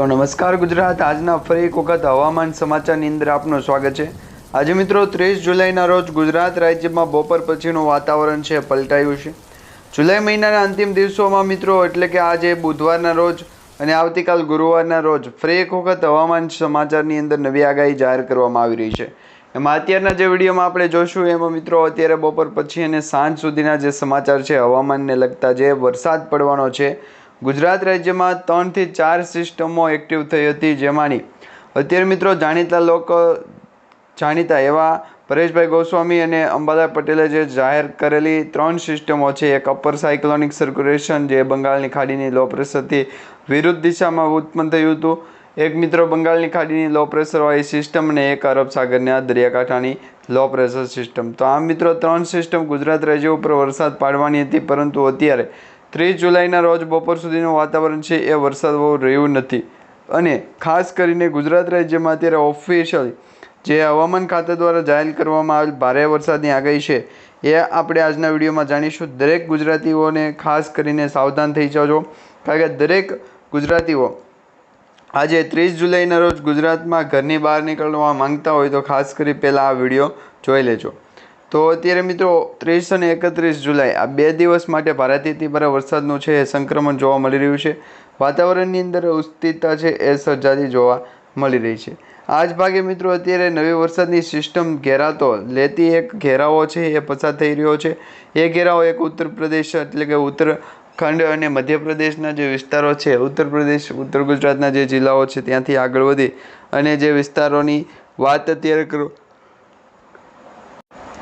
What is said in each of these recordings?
તો નમસ્કાર ગુજરાત. આજના ફરી એક વખત હવામાન સમાચારની અંદર આપનું સ્વાગત છે. આજે મિત્રો ત્રીસ જુલાઈના રોજ ગુજરાત રાજ્યમાં બપોર પછીનું વાતાવરણ છે, પલટાયું છે. જુલાઈ મહિનાના અંતિમ દિવસોમાં મિત્રો એટલે કે આજે બુધવારના રોજ અને આવતીકાલ ગુરુવારના રોજ ફરી એક વખત હવામાન સમાચારની અંદર નવી આગાહી જાહેર કરવામાં આવી રહી છે. એમાં અત્યારના જે વિડીયોમાં આપણે જોશું, એમાં મિત્રો અત્યારે બપોર પછી અને સાંજ સુધીના જે સમાચાર છે, હવામાનને લગતા જે વરસાદ પડવાનો છે ગુજરાત રાજ્યમાં ત્રણથી ચાર સિસ્ટમો એક્ટિવ થઈ હતી જેમાંની અત્યારે મિત્રો જાણીતા લોકો જાણીતા એવા પરેશભાઈ ગોસ્વામી અને અંબાદા પટેલે જે જાહેર કરેલી ત્રણ સિસ્ટમો છે, એક અપર સાયક્લોનિક સર્ક્યુલેશન જે બંગાળની ખાડીની લો પ્રેશરથી વિરુદ્ધ દિશામાં ઉત્પન્ન થયું હતું. એક મિત્રો બંગાળની ખાડીની લો પ્રેશરવાળી સિસ્ટમ અને એક અરબ સાગરના દરિયાકાંઠાની લો પ્રેશર સિસ્ટમ. તો આ મિત્રો ત્રણ સિસ્ટમ ગુજરાત રાજ્ય ઉપર વરસાદ પાડવાની હતી, પરંતુ અત્યારે ત્રીસ જુલાઈના રોજ બપોર સુધીનું વાતાવરણ છે એ વરસાદ બહુ રહ્યું નથી. અને ખાસ કરીને ગુજરાત રાજ્યમાં અત્યારે ઓફિશિયલ જે હવામાન ખાતા દ્વારા જાહેર કરવામાં આવેલ ભારે વરસાદની આગાહી છે એ આપણે આજના વિડીયોમાં જાણીશું. દરેક ગુજરાતીઓને ખાસ કરીને સાવધાન થઈ જાઓ કારણ કે દરેક ગુજરાતીઓ આજે ત્રીસ જુલાઈના રોજ ગુજરાતમાં ઘરની બહાર નીકળવા માંગતા હોય તો ખાસ કરી પહેલાં આ વીડિયો જોઈ લેજો. તો અત્યારે મિત્રો ત્રીસ અને એકત્રીસ જુલાઈ, આ બે દિવસ માટે ભારતીય તીવ્ર વરસાદનું છે એ સંક્રમણ જોવા મળી રહ્યું છે. વાતાવરણની અંદર અસ્થિરતા છે એ સર્જાતી જોવા મળી રહી છે. આ જ ભાગે મિત્રો અત્યારે નવી વરસાદની સિસ્ટમ ઘેરાતો લેતી એક ઘેરાવો છે એ પસાર થઈ રહ્યો છે. એ ઘેરાવો એક ઉત્તર પ્રદેશ એટલે કે ઉત્તરાખંડ અને મધ્યપ્રદેશના જે વિસ્તારો છે, ઉત્તર પ્રદેશ, ઉત્તર ગુજરાતના જે જિલ્લાઓ છે ત્યાંથી આગળ વધી અને જે વિસ્તારોની વાત અત્યારે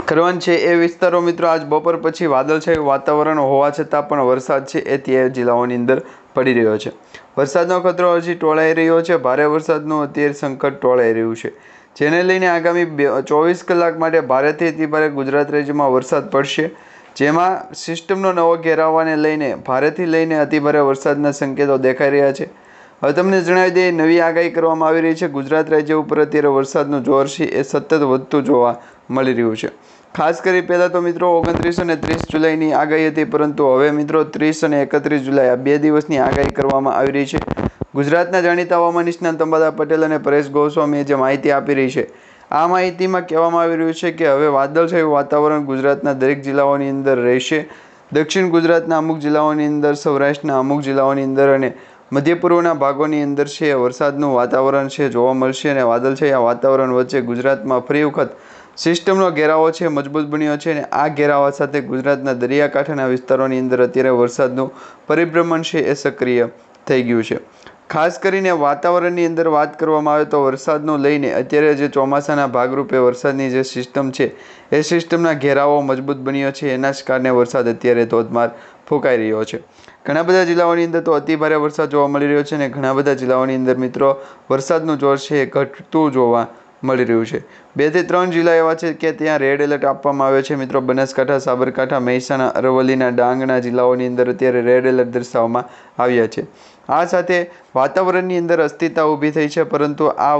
કરવાનું છે એ વિસ્તારો મિત્રો આજ બપોર પછી વાદળછાયું વાતાવરણ હોવા છતાં પણ વરસાદ છે એ તે જિલ્લાઓની અંદર પડી રહ્યો છે. વરસાદનો ખતરો હજી ટોળાઈ રહ્યો છે. ભારે વરસાદનું અત્યારે સંકટ ટોળાઈ રહ્યું છે. જેને લઈને આગામી બે, ચોવીસ કલાક માટે ભારેથી અતિભારે ગુજરાત રાજ્યમાં વરસાદ પડશે. જેમાં સિસ્ટમનો નવો ઘેરાવાને લઈને, ભારેથી લઈને અતિભારે વરસાદના સંકેતો દેખાઈ રહ્યા છે. હવે તમને જણાવી દઈએ, નવી આગાહી કરવામાં આવી રહી છે. ગુજરાત રાજ્ય ઉપર અત્યારે વરસાદનું જોર છે એ સતત વધતું જોવા મળી રહ્યું છે. ખાસ કરી પહેલાં તો મિત્રો ઓગણત્રીસ અને ત્રીસ જુલાઈની આગાહી હતી, પરંતુ હવે મિત્રો ત્રીસ અને એકત્રીસ જુલાઈ આ બે દિવસની આગાહી કરવામાં આવી રહી છે. ગુજરાતના જાણીતા હવામાન નિષ્ણાંત અંબાદા પટેલ અને પરેશ ગોસ્વામીએ જે માહિતી આપી રહી છે, આ માહિતીમાં કહેવામાં આવી રહ્યું છે કે હવે વાદળછાયું વાતાવરણ ગુજરાતના દરેક જિલ્લાઓની અંદર રહેશે. દક્ષિણ ગુજરાતના અમુક જિલ્લાઓની અંદર, સૌરાષ્ટ્રના અમુક જિલ્લાઓની અંદર અને મધ્ય પૂર્વના ભાગોની અંદર છે, વરસાદનું વાતાવરણ છે, જોવા મળશે અને વાદળછાયા વાતાવરણ વચ્ચે ગુજરાતમાં ફરી વખત સિસ્ટમનો ઘેરાવો છે, મજબૂત બન્યો છે અને આ ઘેરાવા સાથે ગુજરાતના દરિયાકાંઠાના વિસ્તારોની અંદર અત્યારે વરસાદનું પરિભ્રમણ છે એ સક્રિય થઈ ગયું છે. ખાસ કરીને વાતાવરણની અંદર વાત કરવામાં આવે તો વરસાદનું લઈને અત્યારે જે ચોમાસાના ભાગરૂપે વરસાદની જે સિસ્ટમ છે, એ સિસ્ટમના ઘેરાવો મજબૂત બન્યો છે, એના જ કારણે વરસાદ અત્યારે ધોધમાર ફૂંકાઈ રહ્યો છે. ઘણા બધા જિલ્લાઓની અંદર તો અતિભારે વરસાદ જોવા મળી રહ્યો છે અને ઘણા બધા જિલ્લાઓની અંદર મિત્રો વરસાદનું જોર છે એ ઘટતું જોવા મળી રહ્યું છે. બેથી ત્રણ જિલ્લા એવા છે કે ત્યાં રેડ એલર્ટ આપવામાં આવ્યો છે. મિત્રો, બનાસકાંઠા, સાબરકાંઠા, મહેસાણા, અરવલ્લીના ડાંગના જિલ્લાઓની અંદર અત્યારે રેડ એલર્ટ દર્શાવવામાં આવ્યા છે. આ સાથે વાતાવરણની અંદર અસ્થિરતા ઊભી થઈ છે, પરંતુ આ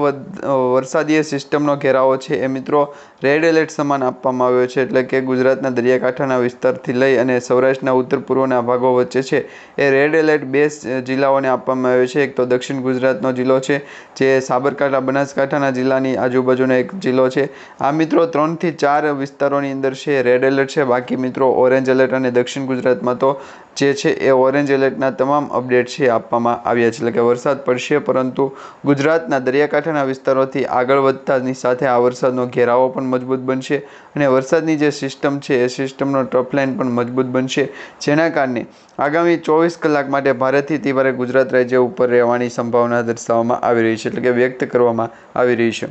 વરસાદીય સિસ્ટમનો ઘેરાવો છે એ મિત્રો રેડ એલર્ટ સમાન આપવામાં આવ્યો છે, એટલે કે ગુજરાતના દરિયાકાંઠાના વિસ્તારથી લઈ અને સૌરાષ્ટ્રના ઉત્તર પૂર્વના ભાગો વચ્ચે છે. એ રેડ એલર્ટ બે જિલ્લાઓને આપવામાં આવ્યો છે, એક તો દક્ષિણ ગુજરાતનો જિલ્લો છે, જે સાબરકાંઠા, બનાસકાંઠાના જિલ્લાની આજુબાજુનો એક જિલ્લો છે. આ મિત્રો ત્રણથી ચાર વિસ્તારોની અંદર છે, રેડ એલર્ટ છે. બાકી મિત્રો ઓરેન્જ એલર્ટ અને દક્ષિણ ગુજરાતમાં તો જે છે એ ઓરેન્જ એલર્ટના તમામ અપડેટ છે આપવામાં આવ્યા છે, એટલે કે વરસાદ પડશે, પરંતુ ગુજરાતના દરિયાકાંઠાના વિસ્તારોથી આગળ વધતાની સાથે આ વરસાદનો ઘેરાવો પણ મજબૂત બનશે અને વરસાદની જે સિસ્ટમ છે, એ સિસ્ટમનો ટ્રફલાઇન પણ મજબૂત બનશે. જેના કારણે આગામી ચોવીસ કલાક માટે ભારેથી તીવ્ર ગુજરાત રાજ્ય ઉપર રહેવાની સંભાવના દર્શાવવામાં આવી રહી છે, એટલે કે વ્યક્ત કરવામાં આવી રહી છે.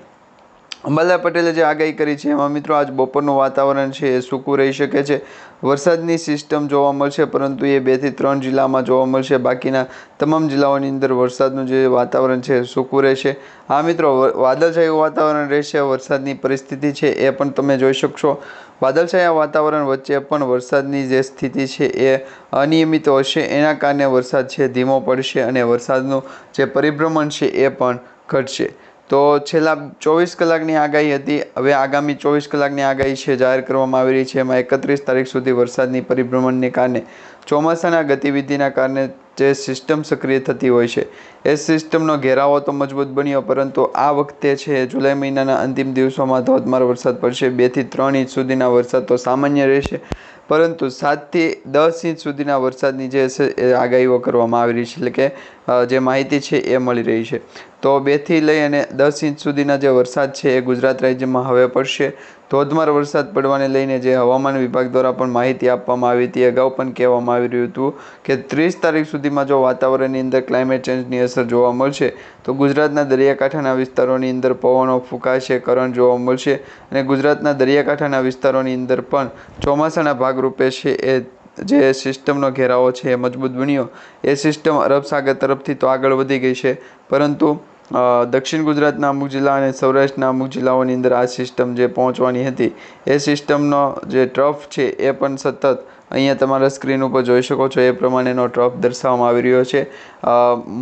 અંબાલા પટેલે જે આગાહી કરી છે, એમાં મિત્રો આજ બપોરનું વાતાવરણ છે એ સૂકું રહી શકે છે. વરસાદની સિસ્ટમ જોવા મળશે, પરંતુ એ બેથી ત્રણ જિલ્લામાં જોવા મળશે. બાકીના તમામ જિલ્લાઓની અંદર વરસાદનું જે વાતાવરણ છે સૂકું રહેશે. આ મિત્રો વાદળછાયું વાતાવરણ રહેશે, વરસાદની પરિસ્થિતિ છે એ પણ તમે જોઈ શકશો. વાદળછાયા વાતાવરણ વચ્ચે પણ વરસાદની જે સ્થિતિ છે એ અનિયમિત હશે. એના કારણે વરસાદ છે, ધીમો પડશે અને વરસાદનું જે પરિભ્રમણ છે એ પણ ઘટશે. તો છેલ્લા ચોવીસ કલાકની આગાહી હતી. હવે આગામી ચોવીસ કલાકની આગાહી છે, જાહેર કરવામાં આવી રહી છે. એમાં એકત્રીસ તારીખ સુધી વરસાદની પરિભ્રમણને કારણે ચોમાસાના ગતિવિધિના કારણે જે સિસ્ટમ સક્રિય થતી હોય છે. એ સિસ્ટમનો ઘેરાવો તો મજબૂત બન્યો, પરંતુ આ વખતે છે જુલાઈ મહિનાના અંતિમ દિવસોમાં ધોધમાર વરસાદ પડશે. બેથી ત્રણ ઇંચ સુધીના વરસાદ તો સામાન્ય રહેશે, પરંતુ સાતથી દસ ઇંચ સુધીના વરસાદની જે આગાહીઓ કરવામાં આવી રહી છે. એટલે કે જે માહિતી છે એ મળી રહી છે. તો બેથી લઈ અને દસ ઇંચ સુધીના જે વરસાદ છે એ ગુજરાત રાજ્યમાં હવે પડશે. ધોધમાર વરસાદ પડવાને લઈને જે હવામાન વિભાગ દ્વારા પણ માહિતી આપવામાં આવી હતી, અગાઉ પણ કહેવામાં આવી રહ્યું હતું કે ત્રીસ તારીખ સુધીમાં જો વાતાવરણની અંદર ક્લાઇમેટ ચેન્જની અસર જોવા મળશે, તો ગુજરાતના દરિયાકાંઠાના વિસ્તારોની અંદર પવનો ફૂંકાશે કરંટ જોવા મળશે અને ગુજરાતના દરિયાકાંઠાના વિસ્તારોની અંદર પણ ચોમાસાના ભાગરૂપે છે એ જે સિસ્ટમનો ઘેરાવો છે એ મજબૂત બન્યો. એ સિસ્ટમ અરબ સાગર તરફથી તો આગળ વધી ગઈ છે, પરંતુ દક્ષિણ ગુજરાતના અમુક જિલ્લા અને સૌરાષ્ટ્રના અમુક જિલ્લાઓની અંદર આ સિસ્ટમ જે પહોંચવાની હતી, એ સિસ્ટમનો જે ટ્રફ છે, એ પણ સતત અહીંયા તમારા સ્ક્રીન ઉપર જોઈ શકો છો એ પ્રમાણેનો ટ્રફ દર્શાવવામાં આવી રહ્યો છે.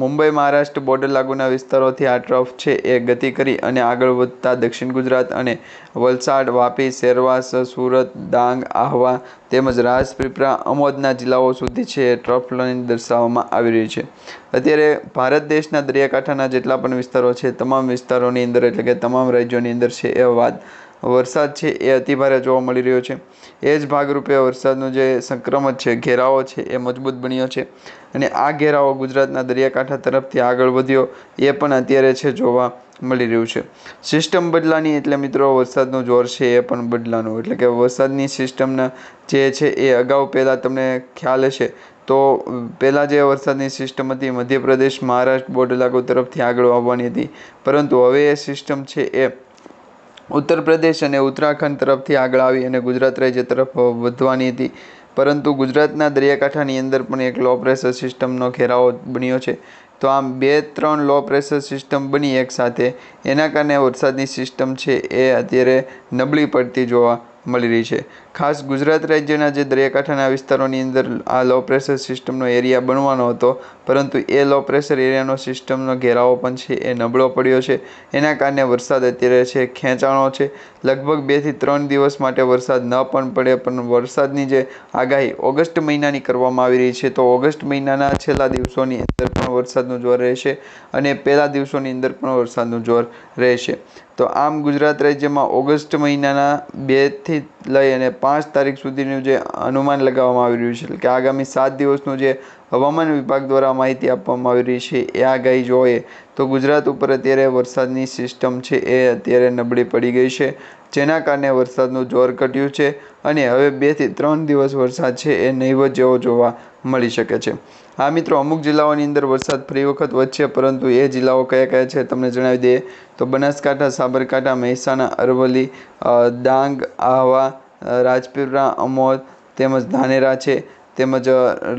મુંબઈ મહારાષ્ટ્ર બોર્ડર લાગુના વિસ્તારોથી આ ટ્રફ છે એ ગતિ કરી અને આગળ વધતા દક્ષિણ ગુજરાત અને વલસાડ, વાપી સેરવાસ સુરત, ડાંગ, આહવા તેમજ રાજપીપળા, અમોદના જિલ્લાઓ સુધી છે એ ટ્રફ લાઇન દર્શાવવામાં આવી રહી છે. અત્યારે ભારત દેશના દરિયાકાંઠાના જેટલા પણ વિસ્તારો છે, તમામ વિસ્તારોની અંદર એટલે કે તમામ રાજ્યોની અંદર છે એ વાત વરસાદ છે એ અતિભારે જોવા મળી રહ્યો છે. એ જ ભાગરૂપે વરસાદનું જે સંક્રમણ છે, ઘેરાવો છે, એ મજબૂત બન્યો છે. અને આ ઘેરાવો ગુજરાતના દરિયાકાંઠા તરફથી આગળ વધ્યો, એ પણ અત્યારે છે જોવા મળી રહ્યું છે. સિસ્ટમ બદલાની એટલે મિત્રો વરસાદનું જોર છે એ પણ બદલાનું. એટલે કે વરસાદની સિસ્ટમના જે છે એ અગાઉ પહેલાં તમને ખ્યાલ હશે, તો પહેલાં જે વરસાદની સિસ્ટમ હતી, મધ્યપ્રદેશ, મહારાષ્ટ્ર બોર્ડર લાગુ તરફથી આગળ આવવાની હતી. પરંતુ હવે એ સિસ્ટમ છે એ ઉત્તર પ્રદેશ અને ઉત્તરાખંડ તરફથી આગળ આવી અને ગુજરાત રાજ્ય તરફ વધવાની હતી. પરંતુ ગુજરાતના દરિયાકાંઠાની અંદર પણ એક લો પ્રેશર સિસ્ટમનો ઘેરાવો બન્યો છે. તો આમ બે ત્રણ લો પ્રેશર સિસ્ટમ બની એકસાથે એના કારણે વરસાદની સિસ્ટમ છે એ અત્યારે નબળી પડતી જોવા મળી રહી છે. ખાસ ગુજરાત રાજ્યના જે દરિયાકાંઠાના વિસ્તારોની અંદર આ લો પ્રેશર સિસ્ટમનો એરિયા બનવાનો હતો, પરંતુ એ લો પ્રેશર એરિયાનો સિસ્ટમનો ઘેરાવો પણ છે, એ નબળો પડ્યો છે. એના કારણે વરસાદ અત્યારે છે, ખેંચાણો છે. લગભગ બેથી ત્રણ દિવસ માટે વરસાદ ન પણ પડે, પણ વરસાદની જે આગાહી ઓગસ્ટ મહિનાની કરવામાં આવી રહી છે, તો ઓગસ્ટ મહિનાના છેલ્લા દિવસોની અંદર પણ વરસાદનું જોર રહેશે અને પહેલા દિવસોની અંદર પણ વરસાદનું જોર રહેશે. તો આમ ગુજરાત રાજ્યમાં ઓગસ્ટ મહિનાના બેથી લઈ અને પાંચ તારીખ સુધીનું જે અનુમાન લગાવવામાં આવી રહ્યું છે કે આગામી સાત દિવસનું જે હવામાન વિભાગ દ્વારા માહિતી આપવામાં આવી રહી છે, એ આગાહી જોઈએ. તો ગુજરાત ઉપર અત્યારે વરસાદની સિસ્ટમ છે, એ અત્યારે નબળી પડી ગઈ છે, જેના કારણે વરસાદનું જોર ઘટ્યું છે અને હવે બેથી ત્રણ દિવસ વરસાદ છે, એ નહીવત જેવો જોવા મળી શકે છે. હા મિત્રો, અમુક જિલ્લાઓની અંદર વરસાદ ફરી વખત વધશે, પરંતુ એ જિલ્લાઓ કયા કયા છે તમને જણાવી દઈએ. તો બનાસકાંઠા, સાબરકાંઠા, મહેસાણા, અરવલ્લી ડાંગ, આહવા રાજપીપળા, અમોદ, તેમજ ધાનેરા છે, તેમજ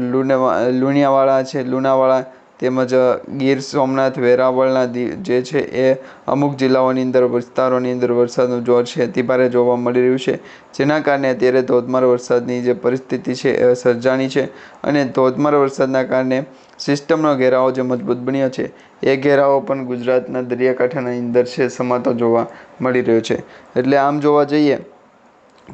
લુણેવા લુણિયાવાડા છે, લુણાવાડા તેમજ ગીર સોમનાથ વેરાવળના જે છે એ અમુક જિલ્લાઓની અંદર, વિસ્તારોની અંદર વરસાદનું જોર છે અતિભારે જોવા મળી રહ્યું છે. જેના કારણે અત્યારે ધોધમાર વરસાદની જે પરિસ્થિતિ છે એ સર્જાણી છે અને ધોધમાર વરસાદના કારણે સિસ્ટમનો ઘેરાવો જે મજબૂત બન્યો છે, એ ઘેરાવો પણ ગુજરાતના દરિયાકાંઠાની અંદર છે, સમાતો જોવા મળી રહ્યો છે. એટલે આમ જોવા જઈએ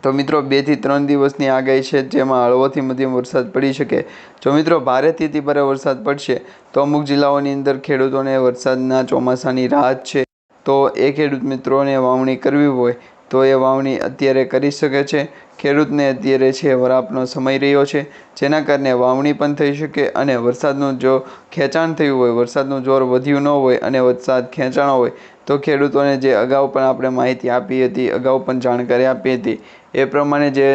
તો મિત્રો બેથી ત્રણ દિવસની આગાહી છે, જેમાં હળવોથી મધ્યમ વરસાદ પડી શકે. જો મિત્રો ભારેથી અતિભારે વરસાદ પડશે, તો અમુક જિલ્લાઓની અંદર ખેડૂતોને વરસાદના ચોમાસાની રાહત છે. તો એ ખેડૂત મિત્રોને વાવણી કરવી હોય, તો એ વાવણી અત્યારે કરી શકે છે. ખેડૂતને અત્યારે છે, વરાપનો સમય રહ્યો છે, જેના કારણે વાવણી પણ થઈ શકે અને વરસાદનું જો ખેંચાણ થયું હોય, વરસાદનું જોર વધ્યું ન હોય અને વરસાદ ખેંચાણો હોય તો ખેડૂતોને જે અગાઉ પણ આપણે માહિતી આપી હતી, અગાઉ પણ જાણકારી આપી હતી, એ પ્રમાણે જે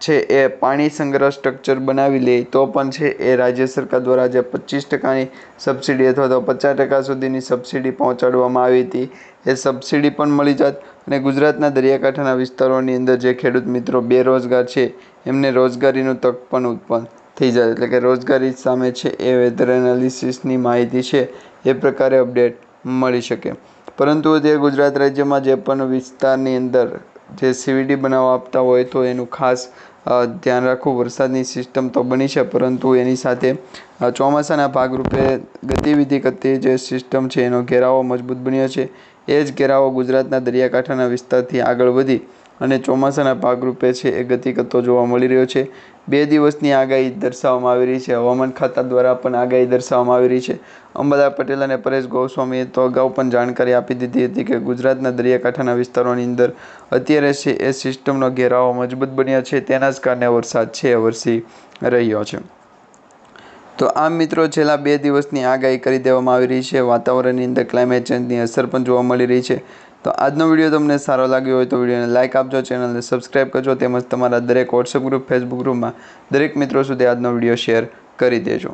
છે એ પાણી સંગ્રહ સ્ટ્રક્ચર બનાવી લે, તો પણ છે એ રાજ્ય સરકાર દ્વારા જે પચીસ ટકાની સબસિડી અથવા તો પચાસ ટકા સુધીની સબસિડી પહોંચાડવામાં આવી હતી. એ સબસિડી પણ મળી જાત અને ગુજરાતના દરિયાકાંઠાના વિસ્તારોની અંદર જે ખેડૂત મિત્રો બેરોજગાર છે, એમને રોજગારીનું તક પણ ઉત્પન્ન થઈ જાય. એટલે કે રોજગારી સામે છે એ વેધર એનાલિસિસની માહિતી છે, એ પ્રકારે અપડેટ મળી શકે. પરંતુ તે ગુજરાત રાજ્યમાં જે પણ વિસ્તારની અંદર જે સીવીડી બનાવવા આપતા હોય તો એનું ખાસ ધ્યાન રાખવું વરસાદની સિસ્ટમ તો બની છે, પરંતુ એની સાથે ચોમાસાના ભાગરૂપે ગતિવિધિ કરતી જે સિસ્ટમ છે એનો ઘેરાવો મજબૂત બન્યો છે. એ જ ઘેરાવો ગુજરાતના દરિયાકાંઠાના વિસ્તારથી આગળ વધી અને ચોમાસાના ભાગરૂપે છે એ ગતિ કરતો જોવા મળી રહ્યો છે. બે દિવસની આગાહી દર્શાવવામાં આવી રહી છે. હવામાન ખાતા દ્વારા પણ આગાહી દર્શાવવામાં આવી રહી છે. અંબાદા પટેલ અને પરેશ ગોસ્વામીએ તો અગાઉ પણ જાણકારી આપી દીધી હતી કે ગુજરાતના દરિયાકાંઠાના વિસ્તારોની અંદર અત્યારે છે એ સિસ્ટમનો ઘેરાવો મજબૂત બન્યો છે. તેના જ કારણે વરસાદ છે વરસી રહ્યો છે. તો આમ મિત્રો, છેલ્લા બે દિવસની આગાહી કરી દેવામાં આવી રહી છે. વાતાવરણની અંદર ક્લાઇમેટ ચેન્જની અસર પણ જોવા મળી રહી છે. તો આજનો વીડિયો તમને સારો લાગ્યો હોય તો વિડીયોને લાઇક આપજો ચેનલને સબસ્ક્રાઈબ કરજો, તેમજ તમારા દરેક વોટ્સએપ ગ્રુપ ફેસબુક ગ્રુપમાં દરેક મિત્રો સુધી આજનો વીડિયો શેર કરી દેજો.